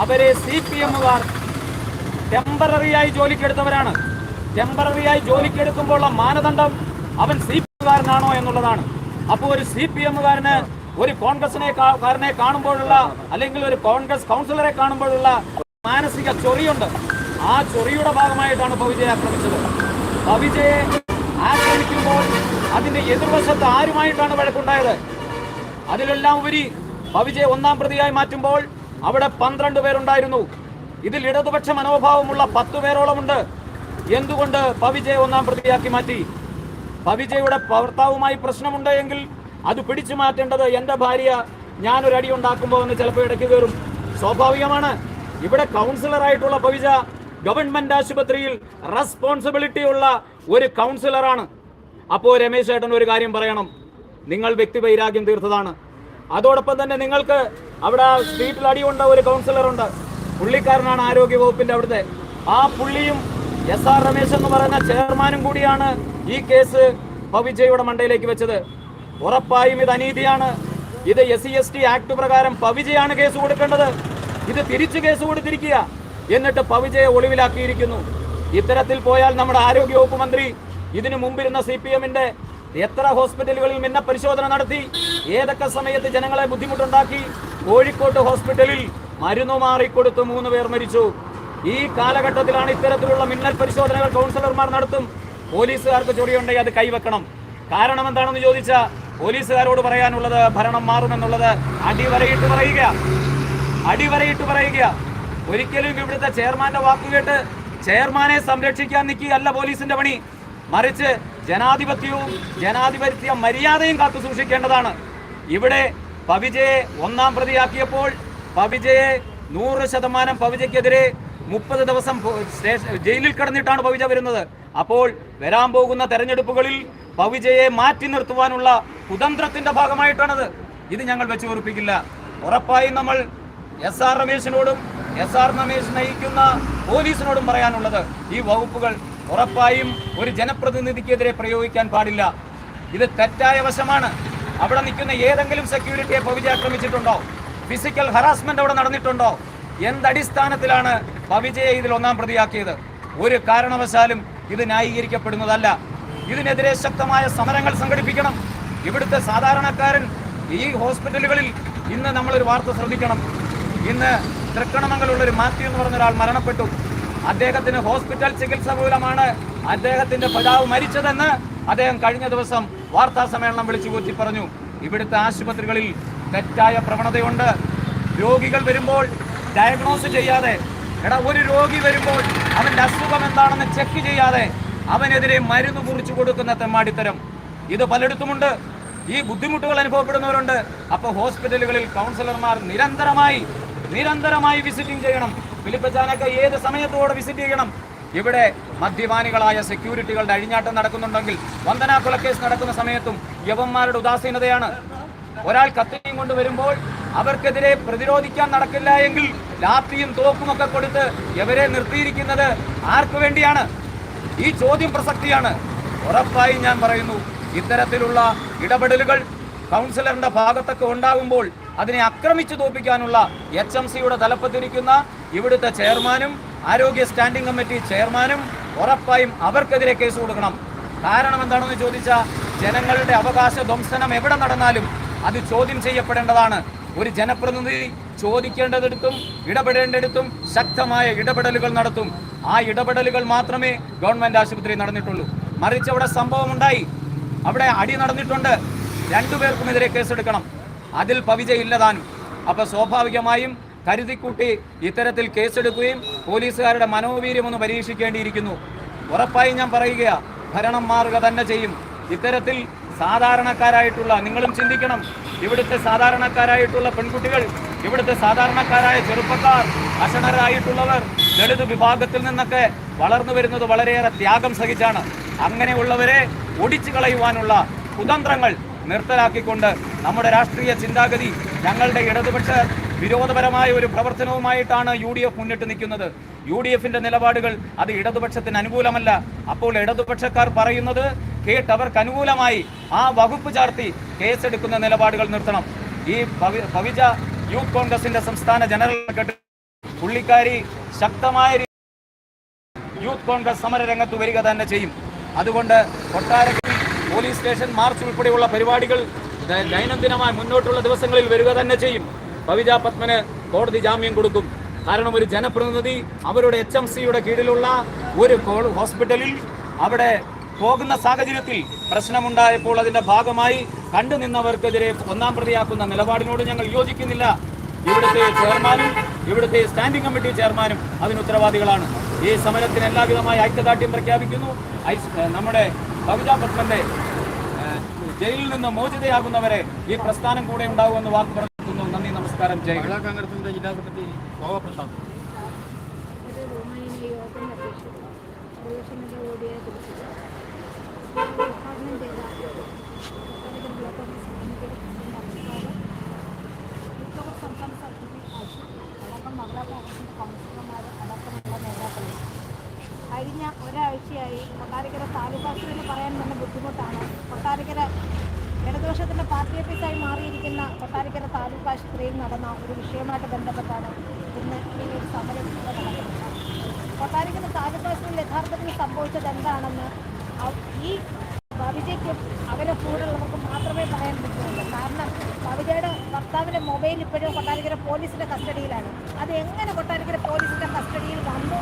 അവരെ C P എമ്മുകാർ ടെമ്പററിയായി ജോലിക്കെടുത്തവരാണ്. ടെമ്പററിയായി ജോലിക്കെടുക്കുമ്പോഴുള്ള മാനദണ്ഡം അവൻ സി പി എമ്മുകാരനാണോ എന്നുള്ളതാണ്. അപ്പോൾ ഒരു സി പി എമ്മുകാരന് ഒരു കോൺഗ്രസിനെ കാരനെ കാണുമ്പോഴുള്ള അല്ലെങ്കിൽ ഒരു കോൺഗ്രസ് കൗൺസിലറെ കാണുമ്പോഴുള്ള മാനസിക ചൊറിയുണ്ട്. ആ ചൊറിയുടെ ഭാഗമായിട്ടാണ് പവിജയെ ആക്രമിച്ചത്. പവിജയെ ആക്രമിക്കുമ്പോൾ അതിന്റെ എതിർവശത്ത് ആരുമായിട്ടാണ് വഴക്കുണ്ടായത്? അതിലെല്ലാം ഉപരി പവിജയെ ഒന്നാം പ്രതിയായി മാറ്റുമ്പോൾ അവിടെ പന്ത്രണ്ട് പേരുണ്ടായിരുന്നു. ഇതിൽ ഇടതുപക്ഷ മനോഭാവമുള്ള പത്തു പേരോളമുണ്ട്. എന്തുകൊണ്ട് പവിജയെ ഒന്നാം പ്രതിയാക്കി മാറ്റി? പവിജയുടെ ഭർത്താവുമായി പ്രശ്നമുണ്ട് എങ്കിൽ അത് പിടിച്ചു മാറ്റേണ്ടത് എന്റെ ഭാര്യ ഞാനൊരു അടി ഉണ്ടാക്കുമ്പോൾ എന്ന് ചിലപ്പോൾ ഇടയ്ക്ക് കയറും. സ്വാഭാവികമാണ്. ഇവിടെ കൗൺസിലറായിട്ടുള്ള പവിജ ഗവൺമെന്റ് ആശുപത്രിയിൽ റെസ്പോൺസിബിലിറ്റി ഉള്ള ഒരു കൗൺസിലറാണ്. അപ്പോൾ രമേശ് ഏട്ടൻ ഒരു കാര്യം പറയണം. നിങ്ങൾ വ്യക്തി വൈരാഗ്യം തീർത്തതാണ്. അതോടൊപ്പം തന്നെ നിങ്ങൾക്ക് അവിടെ സ്ട്രീറ്റിൽ അടിയുണ്ട ഒരു കൗൺസിലർ ഉണ്ട്. പുള്ളിക്കാരനാണ് ആരോഗ്യ വകുപ്പിന്റെ അവിടുത്തെ. ആ പുള്ളിയും എസ് ആർ രമേശ് എന്ന് പറയുന്ന ചെയർമാനും കൂടിയാണ് ഈ കേസ് പവിജയുടെ മണ്ടയിലേക്ക് വെച്ചത്. ഉറപ്പായും ഇത് അനീതിയാണ്. ഇത് S C S T act പ്രകാരം പവിജയാണ് കേസ് കൊടുക്കേണ്ടത്. ഇത് തിരിച്ചു കേസ് കൊടുത്തിരിക്കുക. എന്നിട്ട് പവിജയെ ഒളിവിലാക്കിയിരിക്കുന്നു. ഇത്തരത്തിൽ പോയാൽ നമ്മുടെ ആരോഗ്യ വകുപ്പ് മന്ത്രി ഇതിനു മുമ്പിരുന്ന സി പി എമ്മിന്റെ എത്ര ഹോസ്പിറ്റലുകളിൽ മിന്ന പരിശോധന നടത്തി? ഏതൊക്കെ സമയത്ത് ജനങ്ങളെ ബുദ്ധിമുട്ടുണ്ടാക്കി? കോഴിക്കോട്ട് ഹോസ്പിറ്റലിൽ മരുന്ന് മാറിക്കൊടുത്ത് മൂന്ന് പേർ മരിച്ചു. ഈ കാലഘട്ടത്തിലാണ് ഇത്തരത്തിലുള്ള മിന്നൽ പരിശോധനകൾ കൗൺസിലർമാർ നടത്തും. പോലീസുകാർക്ക് ചൊടിയുണ്ടെങ്കിൽ അത് കൈവെക്കണം. കാരണം എന്താണെന്ന് ചോദിച്ച പോലീസുകാരോട് പറയാനുള്ളത് ഭരണം മാറുമെന്നുള്ളത് അടിവരയിട്ട് പറയുക. അടിവരയിട്ട് പറയുക. ഒരിക്കലും ഇവിടുത്തെ ചെയർമാന്റെ വാക്കുകേട്ട് ചെയർമാനെ സംരക്ഷിക്കാൻ നിൽക്കുകയല്ല പോലീസിന്റെ പണി. മറിച്ച് ജനാധിപത്യവും ജനാധിപത്യ മര്യാദയും കാത്തു സൂക്ഷിക്കേണ്ടതാണ്. ഇവിടെ പവിജയെ ഒന്നാം പ്രതിയാക്കിയപ്പോൾ പവിജയെ നൂറ് ശതമാനം പവിജയ്ക്കെതിരെ മുപ്പത് ദിവസം ജയിലിൽ കിടന്നിട്ടാണ് പവിജ വരുന്നത്. അപ്പോൾ വരാൻ പോകുന്ന തെരഞ്ഞെടുപ്പുകളിൽ പവിജയെ മാറ്റി നിർത്തുവാനുള്ള കുതന്ത്രത്തിന്റെ ഭാഗമായിട്ടാണത്. ഇത് ഞങ്ങൾ വെച്ചു ഉറപ്പിക്കില്ല. ഉറപ്പായും നമ്മൾ എസ് ആർ രമേശിനോടും എസ് ആർ രമേശ് നയിക്കുന്ന പോലീസിനോടും പറയാനുള്ളത് ഈ വകുപ്പുകൾ ഉറപ്പായും ഒരു ജനപ്രതിനിധിക്കെതിരെ പ്രയോഗിക്കാൻ പാടില്ല. ഇത് തെറ്റായ വശമാണ്. അവിടെ നിൽക്കുന്ന ഏതെങ്കിലും സെക്യൂരിറ്റിയെ പവിജ ആക്രമിച്ചിട്ടുണ്ടോ ഫിസിക്കൽ ഹറാസ്മെന്റ് അവിടെ നടന്നിട്ടുണ്ടോ? എന്തടിസ്ഥാനത്തിലാണ് പവിജയെ ഇതിൽ ഒന്നാം പ്രതിയാക്കിയത്? ഒരു കാരണവശാലും ഇത് ന്യായീകരിക്കപ്പെടുന്നതല്ല. ഇതിനെതിരെ ശക്തമായ സമരങ്ങൾ സംഘടിപ്പിക്കണം. ഇവിടുത്തെ സാധാരണക്കാരൻ ഈ ഹോസ്പിറ്റലുകളിൽ ഇന്ന് നമ്മളൊരു വാർത്ത ശ്രദ്ധിക്കണം. ഇന്ന് തൃക്കണമംഗലുള്ള ഒരു മാത്യു എന്ന് പറഞ്ഞ ഒരാൾ മരണപ്പെട്ടു. അദ്ദേഹത്തിന് ഹോസ്പിറ്റൽ ചികിത്സ മൂലമാണ് അദ്ദേഹത്തിന്റെ പിതാവ് മരിച്ചതെന്ന് അദ്ദേഹം കഴിഞ്ഞ ദിവസം വാർത്താ സമ്മേളനം വിളിച്ചു കൂത്തി പറഞ്ഞു. ഇവിടുത്തെ ആശുപത്രികളിൽ തെറ്റായ പ്രവണതയുണ്ട്. രോഗികൾ വരുമ്പോൾ ഡയഗ്നോസ് ചെയ്യാതെ എടാ ഒരു രോഗി വരുമ്പോൾ അവന്റെ അസുഖം എന്താണെന്ന് ചെക്ക് ചെയ്യാതെ അവനെതിരെ മരുന്ന് കുറിച്ചു കൊടുക്കുന്ന തെമ്മാടിത്തരം. ഇത് പലയിടത്തുമുണ്ട്. ഈ ബുദ്ധിമുട്ടുകൾ അനുഭവപ്പെടുന്നവരുണ്ട്. അപ്പോൾ ഹോസ്പിറ്റലുകളിൽ കൗൺസിലർമാർ നിരന്തരമായി നിരന്തരമായി വിസിറ്റിംഗ് ചെയ്യണം. ഫിലിപ്പച്ചാനൊക്കെ ഏത് സമയത്തോടെ വിസിറ്റ് ചെയ്യണം? ഇവിടെ മദ്യപാനികളായ സെക്യൂരിറ്റികളുടെ അഴിഞ്ഞാട്ടം നടക്കുന്നുണ്ടെങ്കിൽ വന്ദന കൊലക്കേസ് നടക്കുന്ന സമയത്തും യവന്മാരുടെ ഉദാസീനതയാണ്. ഒരാൾ കത്തിയും കൊണ്ടുവരുമ്പോൾ അവർക്കെതിരെ പ്രതിരോധിക്കാൻ നടക്കില്ല എങ്കിൽ ലാത്തിയും തോക്കും ഒക്കെ കൊടുത്ത് ഇവരെ നിർത്തിയിരിക്കുന്നത് ആർക്കു വേണ്ടിയാണ്? ഈ ചോദ്യം പ്രസക്തിയാണ്. ഉറപ്പായി ഞാൻ പറയുന്നു ഇത്തരത്തിലുള്ള ഇടപെടലുകൾ കൗൺസിലറിന്റെ ഭാഗത്തൊക്കെ ഉണ്ടാകുമ്പോൾ അതിനെ ആക്രമിച്ചു തോപ്പിക്കാനുള്ള എച്ച് എം സിയുടെ തലപ്പത്തിരിക്കുന്ന ഇവിടുത്തെ ചെയർമാനും ആരോഗ്യ സ്റ്റാൻഡിംഗ് കമ്മിറ്റി ചെയർമാനും ഉറപ്പായും അവർക്കെതിരെ കേസ് കൊടുക്കണം. കാരണം എന്താണെന്ന് ചോദിച്ചാൽ ജനങ്ങളുടെ അവകാശ ധ്വംസനം എവിടെ നടന്നാലും അത് ചോദ്യം ചെയ്യപ്പെടേണ്ടതാണ്. ഒരു ജനപ്രതിനിധി ചോദിക്കേണ്ടതെടുത്തും ഇടപെടേണ്ടടുത്തും ശക്തമായ ഇടപെടലുകൾ നടത്തും. ആ ഇടപെടലുകൾ മാത്രമേ ഗവൺമെന്റ് ആശുപത്രി നടന്നിട്ടുള്ളൂ. മറിച്ച് അവിടെ സംഭവം ഉണ്ടായി അവിടെ അടി നടന്നിട്ടുണ്ട്. രണ്ടുപേർക്കുമെതിരെ കേസെടുക്കണം. അതിൽ പവിജ അപ്പോൾ അപ്പൊ സ്വാഭാവികമായും കരുതിക്കൂട്ടി ഇത്തരത്തിൽ കേസെടുക്കുകയും പോലീസുകാരുടെ മനോവീര്യം ഒന്ന് പരീക്ഷിക്കേണ്ടിയിരിക്കുന്നു. ഉറപ്പായും ഞാൻ പറയുക ഭരണം മാറുക തന്നെ ചെയ്യും. ഇത്തരത്തിൽ സാധാരണക്കാരായിട്ടുള്ള നിങ്ങളും ചിന്തിക്കണം ഇവിടുത്തെ സാധാരണക്കാരായിട്ടുള്ള പെൺകുട്ടികൾ ഇവിടുത്തെ സാധാരണക്കാരായ ചെറുപ്പക്കാർ അശണരായിട്ടുള്ളവർ ദളിത് വിഭാഗത്തിൽ നിന്നൊക്കെ വളർന്നു വരുന്നത് വളരെയേറെ ത്യാഗം സഹിച്ചാണ്. അങ്ങനെയുള്ളവരെ ഒടിച്ചു കളയുവാനുള്ള കുതന്ത്രങ്ങൾ നിർത്തലാക്കിക്കൊണ്ട് നമ്മുടെ രാഷ്ട്രീയ ചിന്താഗതി ഞങ്ങളുടെ ഇടതുപക്ഷ വിരോധപരമായ ഒരു പ്രവർത്തനവുമായിട്ടാണ് യു ഡി എഫ് മുന്നിട്ട് നിൽക്കുന്നത്. യു ഡി എഫിന്റെ നിലപാടുകൾ അത് ഇടതുപക്ഷത്തിന് അനുകൂലമല്ല. അപ്പോൾ ഇടതുപക്ഷക്കാർ പറയുന്നത് കേട്ടവർക്ക് അനുകൂലമായി ആ വകുപ്പ് ചാർത്തി കേസെടുക്കുന്ന നിലപാടുകൾ നിർത്തണം. ഈ പവി- പവിജ യൂത്ത് കോൺഗ്രസിന്റെ സംസ്ഥാന ജനറൽ സെക്രട്ടറി പുള്ളിക്കാരി ശക്തമായ യൂത്ത് കോൺഗ്രസ് സമര രംഗത്ത് വരിക തന്നെ ചെയ്യും. അതുകൊണ്ട് കൊട്ടാരക്കര പോലീസ് സ്റ്റേഷൻ മാർച്ച് ഉൾപ്പെടെയുള്ള പരിപാടികൾ ദൈനംദിനമായി മുന്നോട്ടുള്ള ദിവസങ്ങളിൽ വരിക തന്നെ ചെയ്യും. പവിജ പത്മന് കോടതി ജാമ്യം കൊടുക്കും. കാരണം ഒരു ജനപ്രതിനിധി അവരുടെ എച്ച് എം സിയുടെ കീഴിലുള്ള ഒരു ഹോസ്പിറ്റലിൽ അവിടെ പോകുന്ന സാഹചര്യത്തിൽ പ്രശ്നമുണ്ടായപ്പോൾ അതിന്റെ ഭാഗമായി കണ്ടുനിന്നവർക്കെതിരെ ഒന്നാം പ്രതിയാക്കുന്ന നിലപാടിനോട് ഞങ്ങൾ യോജിക്കുന്നില്ല. ഇവിടുത്തെ ചെയർമാനും ഇവിടുത്തെ സ്റ്റാൻഡിംഗ് കമ്മിറ്റി ചെയർമാനും അതിന് ഉത്തരവാദികളാണ്. ഈ സമരത്തിന് എല്ലാവിധമായ ഐക്യദാർഢ്യം പ്രഖ്യാപിക്കുന്നു. നമ്മുടെ കവിത പത്മന്റെ ജയിലിൽ നിന്ന് മോചിതയാകുന്നവരെ ഈ പ്രസ്ഥാനം കൂടെ ഉണ്ടാകുമെന്ന് വാക്ക് പറഞ്ഞു നന്ദി നമസ്കാരം. ജയ് കോൺഗ്രസിന്റെ ജില്ലാ സെക്രട്ടറി ഗോവ പ്രസാദ്. ഓടിയെ കുറിച്ച് ഉദ്ഘാടനം ചെയ്ത പത്തനംതിട്ട ബ്ലോക്ക് കോൺഗ്രസ് കമ്മിറ്റിയുടെ പ്രസിഡന്റ് അഭിപ്രായം വിപ്ലവ സംസ്ഥാന സമിതി ആശു അടക്കം മഹിളാ കോൺഗ്രസിന്റെ കൗൺസിലർമാർ അടക്കമുള്ള നേതാക്കൾ കഴിഞ്ഞ ഒരാഴ്ചയായി കൊട്ടാരക്കര താലൂക്ക് ആശുപത്രിയിൽ പറയാൻ തന്നെ ബുദ്ധിമുട്ടാണ് കൊട്ടാരക്കര ഓഫീസായി മാറിയിരിക്കുന്ന കൊട്ടാരക്കര താലൂക്ക് ആശുപത്രിയിൽ നടന്ന ഒരു വിഷയവുമായിട്ട് ബന്ധപ്പെട്ടാണ് ഇന്ന് ഈ ഒരു സമരം നടക്കുന്നത്. കൊട്ടാരക്കര താലൂക്ക് ആശുപത്രിയിൽ യഥാർത്ഥത്തിൽ സംഭവിച്ചത് എന്താണെന്ന് ഈ ഭവിജയ്ക്കും അവരെ കൂടെയുള്ളവർക്കും മാത്രമേ പറയാൻ പറ്റുള്ളൂ. കാരണം ഭവിജയുടെ ഭർത്താവിന്റെ മൊബൈൽ ഇപ്പോഴും കൊട്ടാരക്കര പോലീസിന്റെ കസ്റ്റഡിയിലാണ്. അത് എങ്ങനെ കൊട്ടാരക്കര പോലീസിന്റെ കസ്റ്റഡിയിൽ വന്നു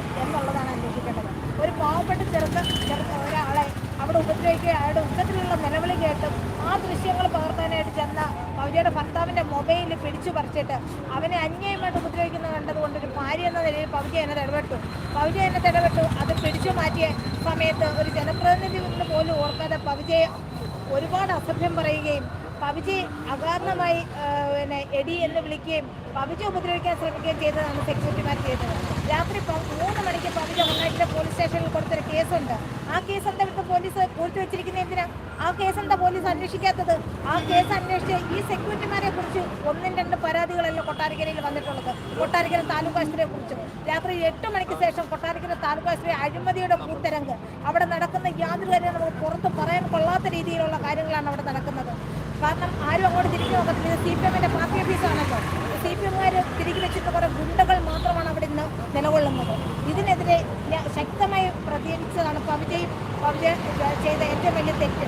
അവിടെ ഉപദ്രവിക്കുക അയാളുടെ ഉച്ചത്തിലുള്ള നിലവിളി കേട്ടും ആ ദൃശ്യങ്ങൾ പകർത്താനായിട്ട് ചെന്ന ഭവിജയുടെ ഭർത്താവിന്റെ മൊബൈൽ പിടിച്ചു പറിച്ചിട്ട് അവനെ അന്യായമായിട്ട് ഉപദ്രവിക്കുന്നത് കണ്ടതുകൊണ്ട് ഒരു ഭാര്യ എന്ന നിലയിൽ പവിജ എന്നെ ഇടപെട്ടു. പവിജ എന്നെ ഇടപെട്ടു. അത് പിടിച്ചു മാറ്റിയ സമയത്ത് ഒരു ജനപ്രതിനിധി എന്ന് പോലും ഓർക്കാതെ പവിജയെ ഒരുപാട് അസഭ്യം പറയുകയും പവിജി അകാരണമായി പിന്നെ എടി എന്ന് വിളിക്കുകയും പവിജി ഉപദ്രവിക്കാൻ ശ്രമിക്കുകയും ചെയ്തതാണ് സെക്യൂരിറ്റിമാർ ചെയ്തത്. രാത്രി മൂന്ന് മണിക്ക് പകുതി ഒന്നായിട്ട് പോലീസ് സ്റ്റേഷനിൽ കൊടുത്തൊരു കേസുണ്ട്. ആ കേസ് എന്താ ഇവിടുത്തെ പോലീസ് കൊടുത്തു വെച്ചിരിക്കുന്ന എന്തിനാ? ആ കേസ് എന്താ പോലീസ് അന്വേഷിക്കാത്തത്? ആ കേസ് അന്വേഷിച്ച് ഈ സെക്യൂരിറ്റിമാരെ കുറിച്ച് ഒന്നും രണ്ട് പരാതികളല്ല കൊട്ടാരക്കരയിൽ വന്നിട്ടുള്ളത്. കൊട്ടാരക്കര താലൂക്ക് ആശുപത്രിയെ കുറിച്ച്. രാത്രി എട്ട് മണിക്ക് ശേഷം കൊട്ടാരക്കര താലൂക്ക് ആശുപത്രി അഴിമതിയുടെ കൂത്തരങ്ക് അവിടെ നടക്കുന്ന യാതൊരു കാര്യങ്ങളും നമുക്ക് പുറത്ത് പറയാൻ കൊള്ളാത്ത രീതിയിലുള്ള കാര്യങ്ങളാണ് അവിടെ നടക്കുന്നത്. കാരണം ആരും അങ്ങോട്ട് തിരിഞ്ഞു നോക്കത്തില്ല. സി പി എമ്മിന്റെ പാർട്ടി ഓഫീസാണല്ലോ സി പി എമ്മുകാർ തിരികെ വെച്ചിട്ട് കുറെ ഗുണ്ടകൾ മാത്രമാണ് അവിടെ ഇന്ന് നിലകൊള്ളുന്നത്. ഇതിനെതിരെ ശക്തമായി പ്രതികരിച്ചതാണ് പവിജയും പവിജ ചെയ്ത ഏറ്റവും വലിയ തെറ്റ്.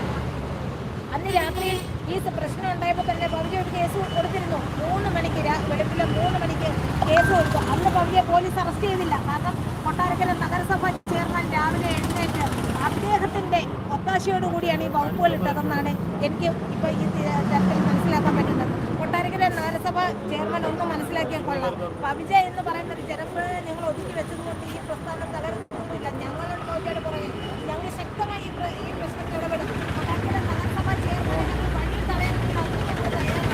അന്ന് രാത്രിയിൽ ഈ പ്രശ്നം ഉണ്ടായപ്പോൾ തന്നെ പവിജ ഒരു കേസ് കൊടുത്തിരുന്നു. മൂന്ന് മണിക്ക് വെളുപ്പിലെ മൂന്ന് മണിക്ക് കേസ് കൊടുത്തു. അന്ന് പവിജയെ പോലീസ് അറസ്റ്റ് ചെയ്തില്ല. കാരണം കൊട്ടാരക്കര നഗരസഭ ചെയർമാൻ രാവിലെ എഴുന്നേറ്റ് അദ്ദേഹത്തിന്റെ ഒത്താശയോടുകൂടിയാണ് ഈ വകുപ്പുകൾ ഇട്ടതെന്നാണ് എനിക്ക് ഇപ്പോൾ ഈ തരത്തിൽ മനസ്സിലാക്കാൻ പറ്റുന്നത്. കൊട്ടാരക്കര നഗരസഭ ചെയർമാൻ ഒന്ന് മനസ്സിലാക്കിയാൽ കൊള്ളാം. പവിജ എന്ന് പറയുന്ന ഒരു ജനപ്രതിനിധി നിങ്ങൾ ഒതുക്കി വെച്ചതുകൊണ്ട് ഈ പ്രസ്ഥാനം തകർന്നില്ല ഞങ്ങളുടെ നോക്കിയാണ് പറയുന്നത് ഞങ്ങൾ ശക്തമായി ഈ പ്രശ്നത്തിൽ ഇടപെടും കൊട്ടാരക്കര നഗരസഭ ചെയർമാനെ ഞങ്ങൾ വഴി തടയാനുള്ള ഞങ്ങൾ തയ്യാറാണ്.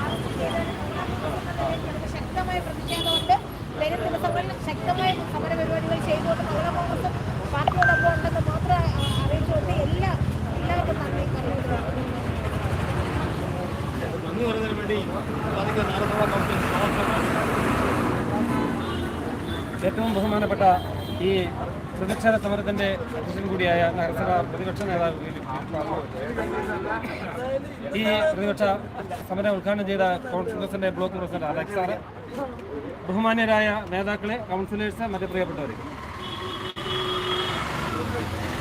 അറസ്റ്റ് ചെയ്തതിന് ശക്തമായ പ്രതിഷേധമുണ്ട് വരും ദിവസങ്ങളിൽ ശക്തമായ സമര പരിപാടികൾ ചെയ്തുകൊണ്ട് മഹിളാ കോൺഗ്രസും പാർട്ടിയോടൊപ്പം ഉണ്ടെന്ന് മാത്രം ആ, അറിയിച്ചുകൊണ്ട് എല്ലാ എല്ലാവർക്കും നന്ദി പറയുന്നു ഏറ്റവും ബഹുമാനപ്പെട്ട ഈ പ്രതിഷേധ സമരത്തിന്റെ അധ്യക്ഷൻ കൂടിയായ നഗരസഭ പ്രതിപക്ഷ നേതാവ് ഈ പ്രതിപക്ഷ സമരം ഉദ്ഘാടനം ചെയ്ത കോൺഗ്രസിന്റെ ബ്ലോക്ക് പ്രസിഡന്റ് അലക്സ് സാറ് ബഹുമാന്യരായ നേതാക്കളെ കൗൺസിലേഴ്സ് മറ്റു പ്രിയപ്പെട്ടവരെ.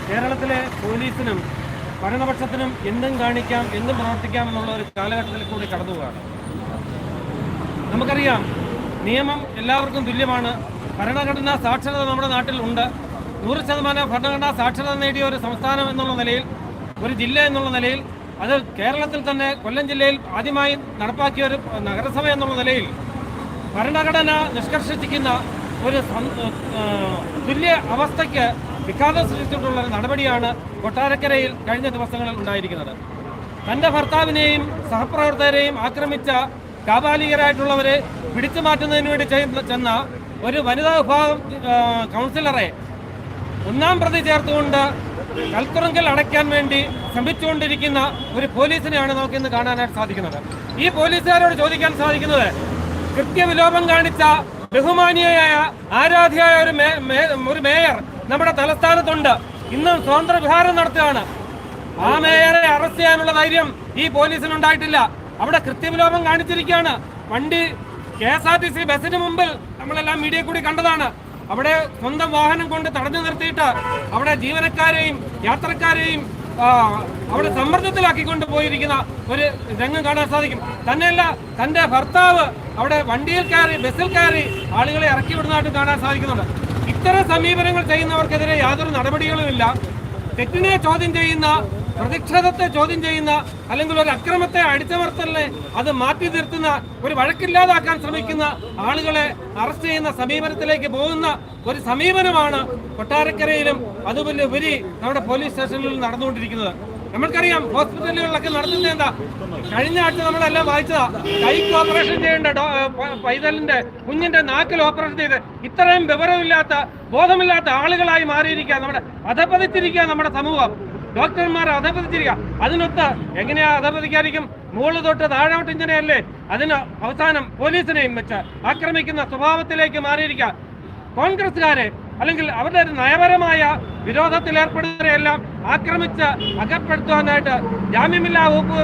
കേരളത്തിലെ പോലീസിനും ഭരണപക്ഷത്തിനും എന്തും കാണിക്കാം എന്തും പ്രവർത്തിക്കാം എന്നുള്ള ഒരു കാലഘട്ടത്തിൽ കൂടി കടന്നു പോവുകയാണ്. നമുക്കറിയാം നിയമം എല്ലാവർക്കും തുല്യമാണ്. ഭരണഘടനാ സാക്ഷരത നമ്മുടെ നാട്ടിൽ ഉണ്ട്. നൂറ് ശതമാനം ഭരണഘടനാ സാക്ഷരത നേടിയ ഒരു സംസ്ഥാനം എന്നുള്ള നിലയിൽ ഒരു ജില്ല എന്നുള്ള നിലയിൽ അത് കേരളത്തിൽ തന്നെ കൊല്ലം ജില്ലയിൽ ആദ്യമായി നടപ്പാക്കിയ ഒരു നഗരസഭ എന്നുള്ള നിലയിൽ ഭരണഘടന നിഷ്കർഷിക്കുന്ന ഒരു തുല്യ അവസ്ഥയ്ക്ക് വിഘാതം സൃഷ്ടിച്ചിട്ടുള്ള നടപടിയാണ് കൊട്ടാരക്കരയിൽ കഴിഞ്ഞ ദിവസങ്ങളിൽ ഉണ്ടായിരിക്കുന്നത്. തന്റെ ഭർത്താവിനെയും സഹപ്രവർത്തകരെയും ആക്രമിച്ച കാപാലികരായിട്ടുള്ളവരെ പിടിച്ചു മാറ്റുന്നതിന് വേണ്ടി ചെന്ന ഒരു വനിതാ വിഭാഗം കൗൺസിലറെ ഒന്നാം പ്രതി ചേർത്തുകൊണ്ട് കൽത്തുറങ്കൽ അടയ്ക്കാൻ വേണ്ടി ശ്രമിച്ചുകൊണ്ടിരിക്കുന്ന ഒരു പോലീസിനെയാണ് നമുക്ക് ഇന്ന് കാണാനായിട്ട് സാധിക്കുന്നത്. ഈ പോലീസുകാരോട് ചോദിക്കാൻ സാധിക്കുന്നത് കൃത്യവിലോപം കാണിച്ച ബഹുമാനിയായ ആരാധ്യയായ ഒരു മേയർ നമ്മുടെ തലസ്ഥാനത്തുണ്ട്. ഇന്നും സ്വതന്ത്ര വിഹാരം നടത്തുകയാണ്. ആ മേയറെ അറസ്റ്റ് ചെയ്യാനുള്ള ധൈര്യം ഈ പോലീസിന് ഉണ്ടായിട്ടില്ല. അവിടെ കൃത്യവിലോപം കാണിച്ചിരിക്കുകയാണ്. വണ്ടി K S R T C ബസ്സിന് മുമ്പിൽ നമ്മളെല്ലാം മീഡിയ കൂടി കണ്ടതാണ്. അവിടെ സ്വന്തം വാഹനം കൊണ്ട് തടഞ്ഞു നിർത്തിയിട്ട് അവിടെ ജീവനക്കാരെയും യാത്രക്കാരെയും അവിടെ സമ്മർദ്ദത്തിലാക്കിക്കൊണ്ട് പോയിരിക്കുന്ന ഒരു രംഗം കാണാൻ സാധിക്കും. തന്നെയല്ല തന്റെ ഭർത്താവ് അവിടെ വണ്ടിയിൽ കയറി ബസ്സിൽ കയറി ആളുകളെ ഇറക്കി വിടുന്നതായിട്ട് കാണാൻ സാധിക്കുന്നുണ്ട്. ഇത്തരം സമീപനങ്ങൾ ചെയ്യുന്നവർക്കെതിരെ യാതൊരു നടപടികളുമില്ല. തെറ്റിനെ ചോദ്യം ചെയ്യുന്ന പ്രതിഷേധത്തെ ചോദ്യം ചെയ്യുന്ന അല്ലെങ്കിൽ ഒരു അക്രമത്തെ അടിച്ചമർത്തലിനെ അത് മാറ്റി നിർത്തുന്ന ഒരു വഴക്കില്ലാതാക്കാൻ ശ്രമിക്കുന്ന ആളുകളെ അറസ്റ്റ് ചെയ്യുന്ന സമീപനത്തിലേക്ക് പോകുന്ന ഒരു സമീപനമാണ് കൊട്ടാരക്കരയിലും അതുപോലെ ഉപരി നമ്മുടെ പോലീസ് സ്റ്റേഷനിലും നടന്നുകൊണ്ടിരിക്കുന്നത്. നമ്മൾക്കറിയാം ഹോസ്പിറ്റലുകളിലൊക്കെ നടത്തുന്നത് എന്താ? കഴിഞ്ഞ ആഴ്ച നമ്മളെല്ലാം വായിച്ചതാ കൈക്ക് ഓപ്പറേഷൻ ചെയ്യേണ്ട പൈതലിന്റെ കുഞ്ഞിന്റെ നാക്കിൽ ഓപ്പറേഷൻ ചെയ്ത് ഇത്രയും വിവരമില്ലാത്ത ബോധമില്ലാത്ത ആളുകളായി മാറിയിരിക്കുക നമ്മുടെ അധപതിച്ചിരിക്കുക നമ്മുടെ സമൂഹം. ഡോക്ടർമാർ അധപതിച്ചിരിക്കുക അതിനൊത്ത് എങ്ങനെയാ അധപതിക്കായിരിക്കും മുകളിൽ തൊട്ട് താഴോട്ട് ഇങ്ങനെയല്ലേ? അതിന് അവസാനം പോലീസിനെയും വെച്ച് ആക്രമിക്കുന്ന സ്വഭാവത്തിലേക്ക് മാറിയിരിക്കുക കോൺഗ്രസ്സുകാരെ അല്ലെങ്കിൽ അവരുടെ ഒരു നയപരമായ വിരോധത്തിൽ ഏർപ്പെടുന്നവരെല്ലാം ആക്രമിച്ച് അകപ്പെടുത്തുവാനായിട്ട് ജാമ്യമില്ലാ വകുപ്പ്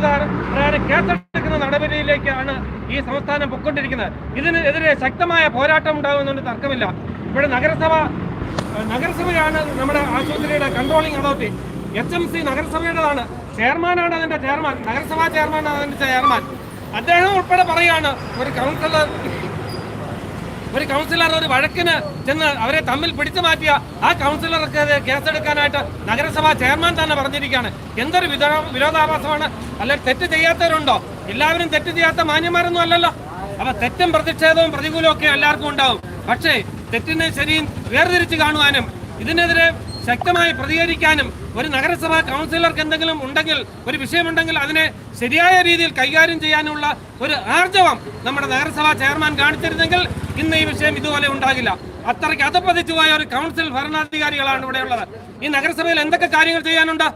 പ്രകാരം കേസെടുക്കുന്ന നടപടിയിലേക്കാണ് ഈ സംസ്ഥാനം പൊക്കൊണ്ടിരിക്കുന്നത് ഇതിനെതിരെ ശക്തമായ പോരാട്ടം ഉണ്ടാകുമെന്നൊരു തർക്കമില്ല. ഇവിടെ നഗരസഭ നഗരസഭയാണ് നമ്മുടെ ആശുപത്രിയുടെ controlling authority H M C നഗരസഭയുടേതാണ്. ചെയർമാനാണ് അതിന്റെ ചെയർമാൻ. നഗരസഭാ ചെയർമാനാണ് അതിന്റെ ചെയർമാൻ. അദ്ദേഹം ഉൾപ്പെടെ പറയാണ് ഒരു കൗൺസിലർ ഒരു കൗൺസിലർ ഒരു വഴക്കിന് ചെന്ന് അവരെ തമ്മിൽ പിടിച്ചു മാറ്റിയ ആ കൗൺസിലർക്ക് കേസെടുക്കാനായിട്ട് നഗരസഭാ ചെയർമാൻ തന്നെ പറഞ്ഞിരിക്കുകയാണ്. എന്തൊരു വിരോധാഭാസമാണ്? അല്ലെ തെറ്റ് ചെയ്യാത്തവരുണ്ടോ? എല്ലാവരും തെറ്റ് ചെയ്യാത്ത മാന്യന്മാരൊന്നും അല്ലല്ലോ. അപ്പൊ തെറ്റും പ്രതിഷേധവും പ്രതികൂലവും ഒക്കെ എല്ലാവർക്കും ഉണ്ടാവും. പക്ഷേ തെറ്റിനെ ശരിയും വേർതിരിച്ച് കാണുവാനും ഇതിനെതിരെ ശക്തമായി പ്രതികരിക്കാനും ഒരു നഗരസഭാ കൗൺസിലർക്ക് എന്തെങ്കിലും ഉണ്ടെങ്കിൽ ഒരു വിഷയമുണ്ടെങ്കിൽ അതിനെ ശരിയായ രീതിയിൽ കൈകാര്യം ചെയ്യാനുള്ള ഒരു ആർജവം നമ്മുടെ നഗരസഭാ ചെയർമാൻ കാണിച്ചിരുന്നെങ്കിൽ ഇന്ന് ഈ വിഷയം ഇതുപോലെ ഉണ്ടാകില്ല. അത്രയ്ക്ക് അതപ്പതിച്ചു പോയ ഒരു കൗൺസിൽ ഭരണാധികാരികളാണ് ഇവിടെ ഉള്ളത് ഈ നഗരസഭയിൽ എന്തൊക്കെ കാര്യങ്ങൾ ചെയ്യാനുണ്ട്?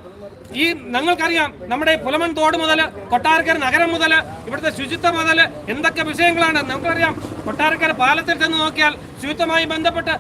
ഈ ഞങ്ങൾക്കറിയാം നമ്മുടെ പുലമൺ തോട് മുതൽ കൊട്ടാരക്കര നഗരം മുതൽ ഇവിടുത്തെ ശുചിത്വം മുതൽ എന്തൊക്കെ വിഷയങ്ങളാണ്? നമുക്കറിയാം കൊട്ടാരക്കര പാലത്തിൽ ചെന്ന് നോക്കിയാൽ ശുചിത്വമായി ബന്ധപ്പെട്ട്